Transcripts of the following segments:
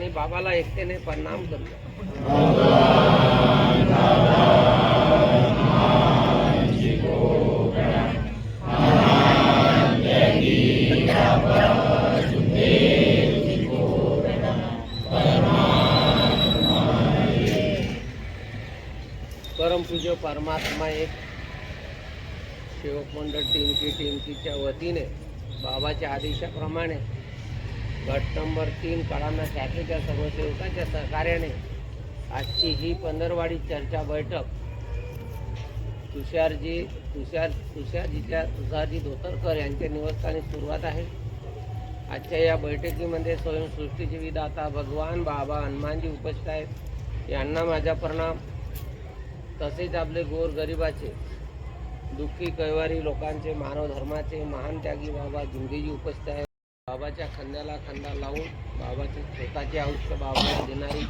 आणि बाबाला एकतेने प्रणाम करूया परमपूज्य परमात्मा एक सेवक मंडळ टिमकी टिमकीच्या वतीने बाबाच्या आदेशाप्रमाणे गट नंबर तीन कळाना शाखेच्या सर्व सहकार्याने आजची ही पंधरवाडी चर्चा बैठक तुषारजी तुषार तुषारजीच्या तुषारजी धोतरकर यांच्या निवासस्थानी सुरुवात आहे. आजच्या या बैठकीमध्ये स्वयंसृष्टीचे विदाता भगवान बाबा हनुमानजी उपस्थित आहेत. यांना माझा प्रणाम. तसेच आपले गोर गरिबाचे दुःखी कैवारी लोकांचे मानव धर्माचे महान त्यागी बाबा जिंदगी उपस्थित आहे बाबाच्या खांद्याला खांदा लावून बाबाचे स्वतःचे आयुष्य बाबाला देणारी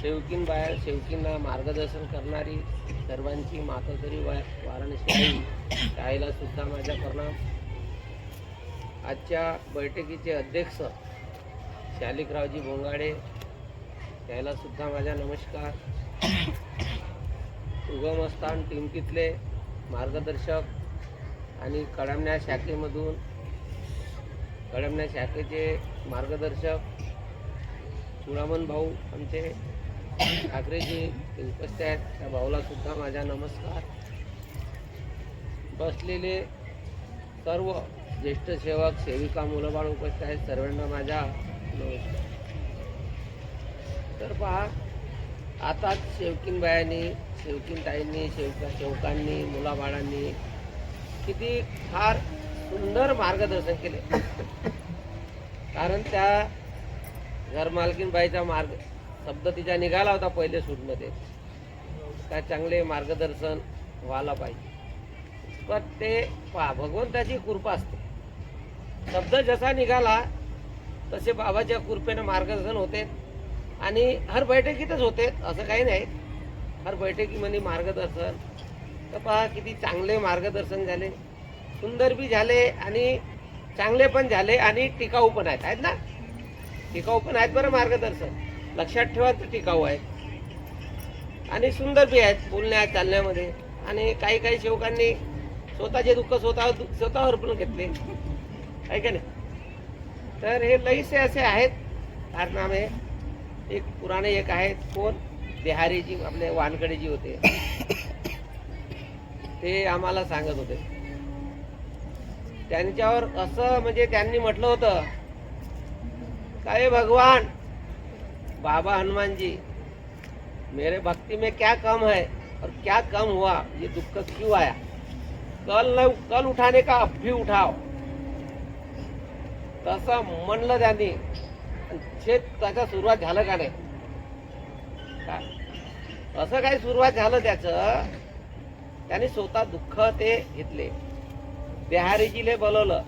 शेवकीन बाहेर शेवकींना मार्गदर्शन करणारी सर्वांची मातोश्री वा वाराणसी आई सुद्धा माझा प्रणाम. आजच्या बैठकीचे अध्यक्ष शालिकरावजी बोंगाडे त्याला सुद्धा माझा नमस्कार. उगमस्थान टिमकीतले मार्गदर्शक आणि कडामण्या शाखेमधून कळमण्या शाखेचे मार्गदर्शक चुडामन भाऊ आमचे ठाकरेजी उपस्थित आहेत. त्या भाऊला सुद्धा माझा नमस्कार. बसलेले सर्व ज्येष्ठ सेवक सेविका मुलंबाळ उपस्थित आहेत. सर्वांना माझा नमस्कार. तर पहा आताच शेवकीन बायांनी शेवकीन ताईंनी शेवका शेवकांनी मुलाबाळांनी किती फार सुंदर मार्गदर्शन केले. कारण त्या घरमालकीनबाईचा मार्ग शब्द तिचा निघाला होता पहिले सूटमध्ये. त्या चांगले मार्गदर्शन व्हायला पाहिजे. पण ते पहा भगवंताची कृपा असते. शब्द जसा निघाला तसे बाबाच्या कृपेनं मार्गदर्शन होते. आणि हर बैठकीतच होते असं काही नाही. हर बैठकीमध्ये मार्गदर्शन. तर पहा किती चांगले मार्गदर्शन झाले. सुंदर बी झाले आणि चांगले पण झाले आणि टिकाऊ पण आहेत. आहेत ना? टिकाऊ पण आहेत बरं मार्गदर्शन. लक्षात ठेवा तर टिकाऊ आहेत. आणि सुंदर बी आहेत बोलण्या चालण्यामध्ये. आणि काही काही शेवकांनी स्वतःचे दुःख स्वतः स्वतःवर पण घेतले. आहे का नाही? तर हे लईसे असे आहेत. कारनामे. एक पुराणे एक आहेत. कोण? बिहारीजी आपले वानकडेजी होते. ते आम्हाला सांगत होते. त्यांच्यावर असं म्हणजे त्यांनी म्हटलं होतं काय भगवान? बाबा हनुमानजी मेरे भक्ती में क्या कम है और क्या कम हुआ? ये दुख क्यों आया? कल न कल उठाने का अब भी उठाव तसं म्हणलं त्यांनी. शेत त्याचा सुरुवात झालं का नाही? असं काही सुरुवात झालं त्याचं? त्याने स्वतः दुःख ते घेतले. बिहारीजीले बोलवलं.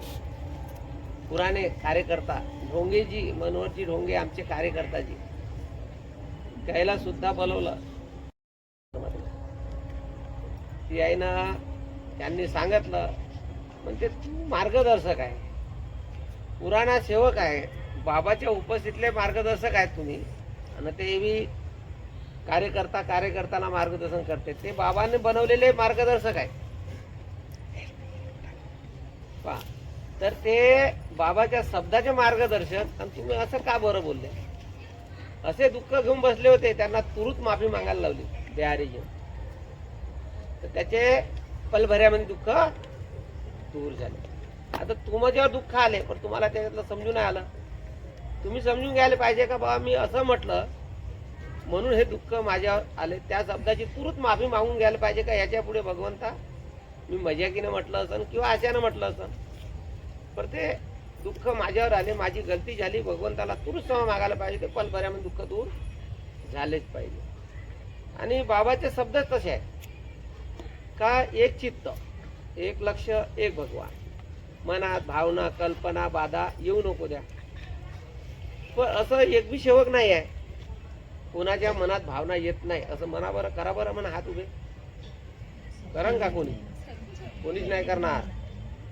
पुराने कार्यकर्ता ढोंगेजी मनोहरजी ढोंगे आमचे कार्यकर्ताजी. त्याला सुद्धा बोलवलं. ती आईनं त्यांनी सांगितलं म्हणजे तू मार्गदर्शक आहे. पुराणा सेवक आहे. बाबाच्या उपस्थितीतले मार्गदर्शक आहेत तुम्ही. आणि ते बी कार्यकर्ता कार्यकर्त्याला मार्गदर्शन करते. ते बाबांनी बनवलेले मार्गदर्शक आहे पहा. तर ते बाबाच्या शब्दाचे मार्गदर्शक. आणि तुम्ही असं का बरं बोलले? असे दुःख घेऊन बसले होते त्यांना तुरुत माफी मागायला लावली बिहारीजी तर त्याचे पलभऱ्यामध्ये दुःख दूर झाले. आता तुमच्यावर दुःख आले पण तुम्हाला त्याच्यातलं समजून नाही आलं. तुम्ही समजून घ्यायला पाहिजे का बाबा? मी असं म्हटलं म्हणून हे दुःख माझ्यावर आले. त्या शब्दाची तुरंत माफी मागून घ्यायला पाहिजे का? याच्यापुढे भगवंता मी मजाकीनं म्हटलं असन किंवा आशानं म्हटलं असन पण ते दुःख माझ्यावर आले माझी गलती झाली भगवंताला तुरंत क्षमा मागायला पाहिजे ते पलभऱ्यामध्ये दुःख दूर झालेच पाहिजे. आणि बाबाचे शब्दच तसे आहेत. का एक चित्त एक लक्ष एक भगवान. मनात भावना कल्पना बाधा येऊ नको द्या. पण असं एक बी सेवक नाही आहे. कोणाच्या मनात भावना येत नाही. असं मना बरं करा बरं म्हणा हात उभे. करण का कोणी? कोणीच नाही करणार.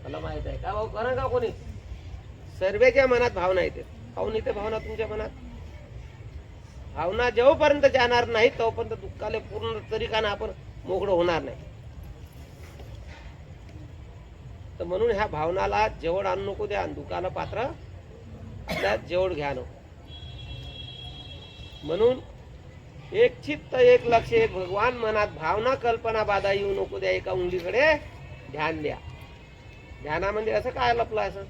मला माहीत आहे. का भाऊ? करण का कोणी? सर्वेच्या मनात भावना येते. काहून येते भावना तुमच्या मनात. भावना जेव्हापर्यंत जाणार नाही तोपर्यंत दुःखाले पूर्ण तरीकानं आपण मोकळं होणार नाही. तर म्हणून ह्या भावनाला जेवढ आणू नको द्या दुःखाला पात्र आपल्या जेवढ घ्या नको. म्हणून एक चित्त एक लक्ष एक भगवान मनात भावना कल्पना बाधा येऊ नको द्या एका उंगलीकडे ध्यान द्या. ध्यानामध्ये असं काय लपलं असं?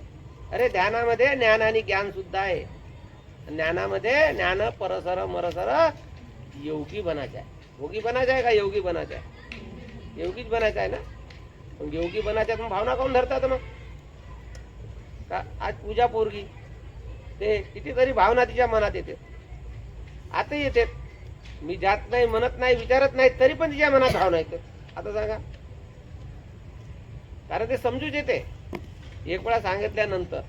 अरे ध्यानामध्ये ज्ञान आणि ज्ञान सुद्धा आहे. ज्ञानामध्ये ज्ञान परसर मरसर योगी बनायचं आहे. भोगी बनायचं आहे का योगी बनायचं आहे? योगीच बनायचं आहे ना? मग योगी बनायचं आहे, मग भावना काऊन धरतात मग? का आज पूजा पोरगी. ते कितीतरी भावना तिच्या मनात येते. आता येते. मी जात नाही म्हणत नाही विचारत नाही तरी पण तिच्या मनात भावना येते आता सांगा. कारण ते समजूच येते. एक वेळा सांगितल्यानंतर.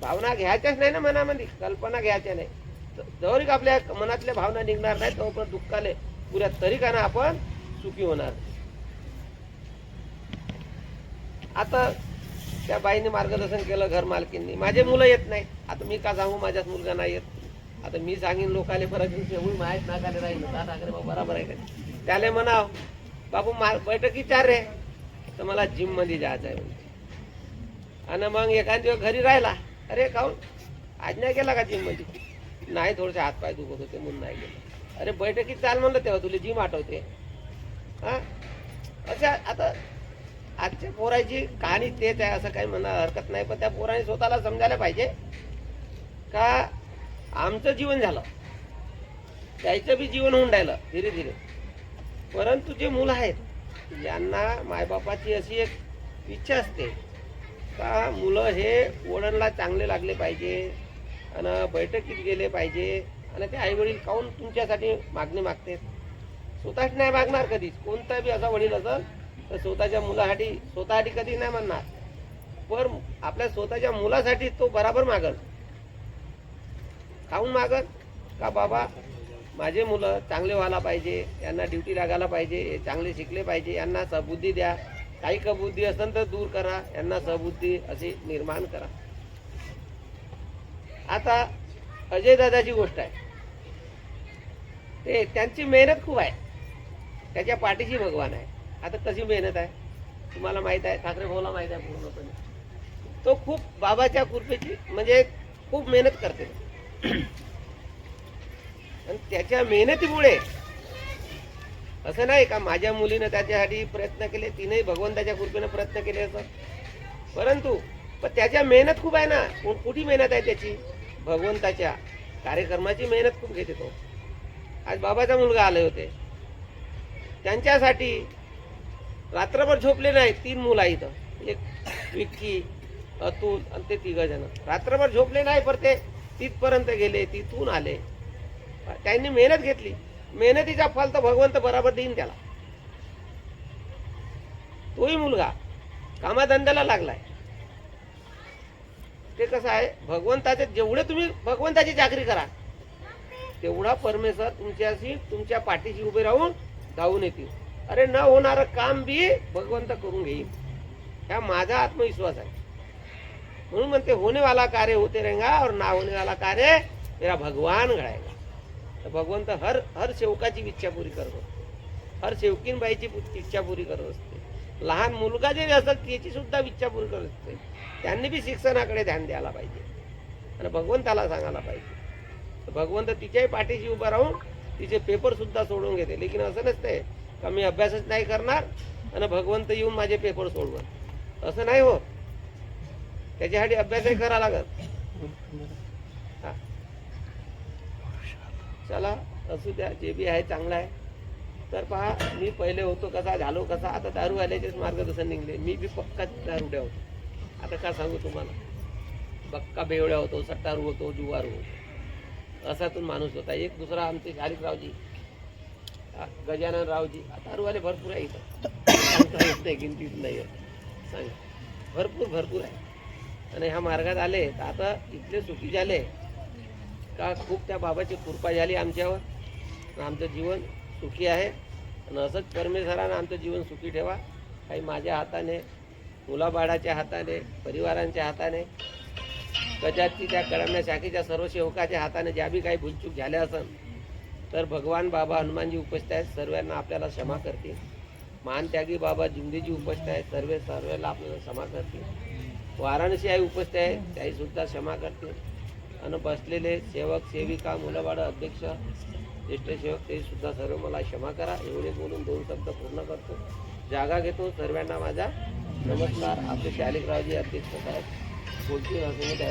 भावना घ्यायच्याच नाही ना मनामध्ये कल्पना घ्यायच्या नाही. जवळ आपल्या मनातल्या भावना निघणार नाही तोपर्यंत दुःखाले पुऱ्या तरीकानं आपण सुखी होणार आता त्या बाईने मार्गदर्शन केलं घर मालकींनी. माझे मुलं येत नाही. आता मी का सांगू? माझ्याच मुलगा नाही येत. आता मी सांगेन लोकाले फरक एवढी माहीत नाकाले राहील. का बरोबर आहे का त्याला म्हणाव बाबू मार बैठकी चार रे. तर मला जिममध्ये जायचं आहे म्हणजे आणि मग एखाद दिवस घरी राहिला अरे काऊन? आज नाही गेला का जिममध्ये? नाही थोडेसे हातपाय दुखत होते म्हणून नाही गेलो. अरे बैठकीत चाल म्हणलं तेव्हा तुला जिम आठवते. हा? अशा आता आजच्या पोराची कहाणी तेच आहे असं काही म्हणा हरकत नाही पण त्या पोराने स्वतःला समजायला पाहिजे का आमचं जीवन झालं. त्याचं बी जीवन होऊन राहिलं धीरे धीरे. परंतु जे मुलं आहेत यांना मायबापाची अशी एक इच्छा असते. का मुलं हे ओढणला चांगले लागले पाहिजे आणि बैठकीत गेले पाहिजे आणि ते आई वडील काऊन तुमच्यासाठी मागणी मागते स्वतःच नाही मागणार कधीच. कोणता बी असा वडील असेल तर स्वतःच्या मुलासाठी स्वतःसाठी कधी नाही म्हणणार. पण आपल्या स्वतःच्या मुलासाठी तो बराबर मागल. काऊन मागल? का बाबा माझे मुलं चांगले व्हायला पाहिजे यांना ड्युटी लागायला पाहिजे हे चांगले शिकले पाहिजे यांना सबुद्धी द्या. काही कबुद्धी असेल तर दूर करा यांना सबुद्धी अशी निर्माण करा. आता अजय दादाची गोष्ट आहे. ते त्यांची मेहनत खूप आहे. त्याच्या पाठीशी भगवान आहे. आता कशी मेहनत आहे? तुम्हाला माहीत आहे ठाकरे भाऊला माहीत आहे पूर्णपणे. तो खूप बाबाच्या कृपेची म्हणजे खूप मेहनत करते. आणि त्याच्या मेहनतीमुळे. असं नाही का माझ्या मुलीनं त्याच्यासाठी प्रयत्न केले तिनेही भगवंताच्या कृपेनं प्रयत्न केले असं? परंतु पण त्याच्या मेहनत खूप आहे ना. कु- कुठे मेहनत आहे त्याची? भगवंताच्या कार्यक्रमाची मेहनत खूप घेते तो. आज बाबाचा मुलगा आले होते. त्यांच्यासाठी रात्रभर झोपले नाही तीन मुलं इथं एक विक्की अतुल आणि ते तिघ जण. रात्रभर झोपले नाही पर ते तिथपर्यंत गेले तिथून आले. त्यांनी मेहनत घेतली. मेहनतीचा फल तर भगवंत बराबर देईन त्याला. तोही मुलगा कामाधंद्याला लागलाय. ते कसं आहे भगवंताचे जेवढे तुम्ही भगवंताची जागरी करा तेवढा परमेश्वर तुमच्याशी तुमच्या पाठीशी उभे राहून धावून येतील. अरे न होणारं काम बी भगवंत करून घेईल. हा माझा आत्मविश्वास आहे. म्हणून म्हणते होने वाला कार्य होते रहेगा और ना होने वाला कार्य मेरा भगवान घडायगा. तर भगवंत हर हर सेवकाची इच्छा पुरी करत असतो. हर सेवकीन बाईची इच्छा पुरी करत असते. लहान मुलगा जे असतात त्याची सुद्धा इच्छा पुरी करत असते. त्यांनी बी शिक्षणाकडे ध्यान द्यायला पाहिजे. आणि भगवंताला सांगायला पाहिजे. तर भगवंत तिच्याही पाठीशी उभा राहून तिचे पेपर सुद्धा सोडून घेते. लेकिन असं नसते का मी अभ्यासच नाही करणार आणि भगवंत येऊन माझे पेपर सोडवत. असं नाही हो. त्याच्यासाठी अभ्यासही करा लागत हा. चला असू द्या जे बी आहे चांगलं आहे. तर पहा मी पहिले होतो कसा झालो कसा आता दारू आल्याचेच मार्गदर्शन निघले. मी बी पक्का दारुड्या होतो. आता का सांगू तुम्हाला? बक्का बेवड्या होतो सट्टारू होतो जुवारू होतो. असातून माणूस होता. एक दुसरा आमचे शारिकरावजी गजानन रावजी. दारूवाले भरपूर आहे इथं. सांगता येत नाही गिनतीत नाही आहे. भरपूर भरपूर आहे. आणि ह्या मार्गात आले तर आता इथले सुखी झाले. का खूप त्या बाबाची कृपा झाली आमच्यावर. आमचं जीवन सुखी आहे. आणि असंच परमेश्वरानं आमचं जीवन सुखी ठेवा. काही माझ्या हाताने मुलाबाळाच्या हाताने परिवारांच्या हाताने कदाचित त्या कळमण्या शाखेच्या सर्व सेवकाच्या हाताने ज्या बी काही भूलचूक झाल्या असन तर भगवान बाबा हनुमानजी उपस्थित आहेत. सर्वांना आपल्याला क्षमा करतील. महान त्यागी बाबा जिंदीजी उपस्थित आहेत. सर्व सर्वांना आपल्याला क्षमा करतील. वाराणसी आई उपस्थित आहे. त्याही सुद्धा क्षमा करतील. आणि बसलेले सेवक सेविका मुलंबाळं अध्यक्ष ज्येष्ठ सेवक ते सुद्धा सर्व मला क्षमा करा. एवढे बोलून दोन शब्द पूर्ण करतो. जागा घेतो सर्वांना माझा. नमस्कार. आपले शालिकरावजी अध्यक्ष साहेब. बोलतील असं